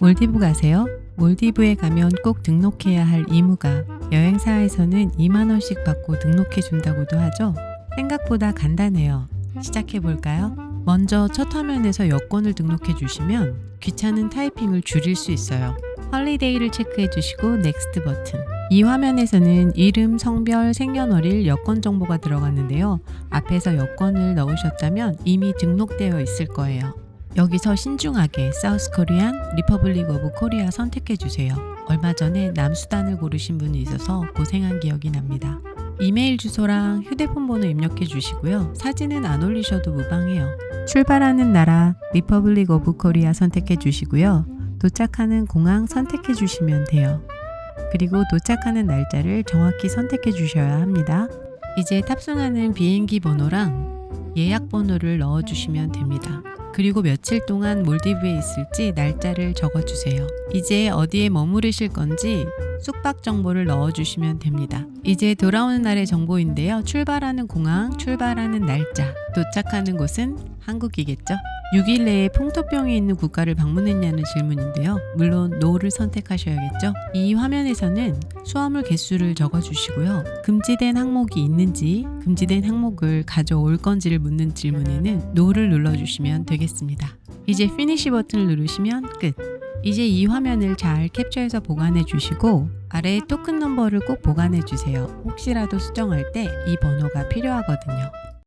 몰디브 가세요? 몰디브에 가면 꼭 등록해야 할 의무가 여행사에서는 2만원씩 받고 등록해 준다고도 하죠. 생각보다 간단해요. 시작해 볼까요? 먼저 첫 화면에서 여권을 등록해 주시면 귀찮은 타이핑을 줄일 수 있어요. 헐리데이를 체크해 주시고 넥스트 버튼. 이 화면에서는 이름, 성별, 생년월일, 여권 정보가 들어갔는데요. 앞에서 여권을 넣으셨다면 이미 등록되어 있을 거예요. 여기서 신중하게 사우스 코리안 리퍼블릭 오브 코리아 선택해 주세요. 얼마 전에 남수단을 고르신 분이 있어서 고생한 기억이 납니다. 이메일 주소랑 휴대폰 번호 입력해 주시고요. 사진은 안 올리셔도 무방해요. 출발하는 나라 리퍼블릭 오브 코리아 선택해 주시고요. 도착하는 공항 선택해 주시면 돼요. 그리고 도착하는 날짜를 정확히 선택해 주셔야 합니다. 이제 탑승하는 비행기 번호랑 예약 번호를 넣어 주시면 됩니다. 그리고 며칠 동안 몰디브에 있을지 날짜를 적어 주세요. 이제 어디에 머무르실 건지 숙박 정보를 넣어 주시면 됩니다. 이제 돌아오는 날의 정보인데요. 출발하는 공항, 출발하는 날짜, 도착하는 곳은 한국이겠죠? 6일 내에 풍토병이 있는 국가를 방문했냐는 질문인데요. 물론 노를 선택하셔야겠죠. 이 화면에서는 수화물 개수를 적어 주시고요. 금지된 항목이 있는지, 금지된 항목을 가져올 건지를 묻는 질문에는 노를 눌러 주시면 되겠습니다. 이제 피니시 버튼을 누르시면 끝. 이제 이 화면을 잘 캡처해서 보관해 주시고 아래에 토큰 넘버를 꼭 보관해 주세요. 혹시라도 수정할 때 이 번호가 필요하거든요.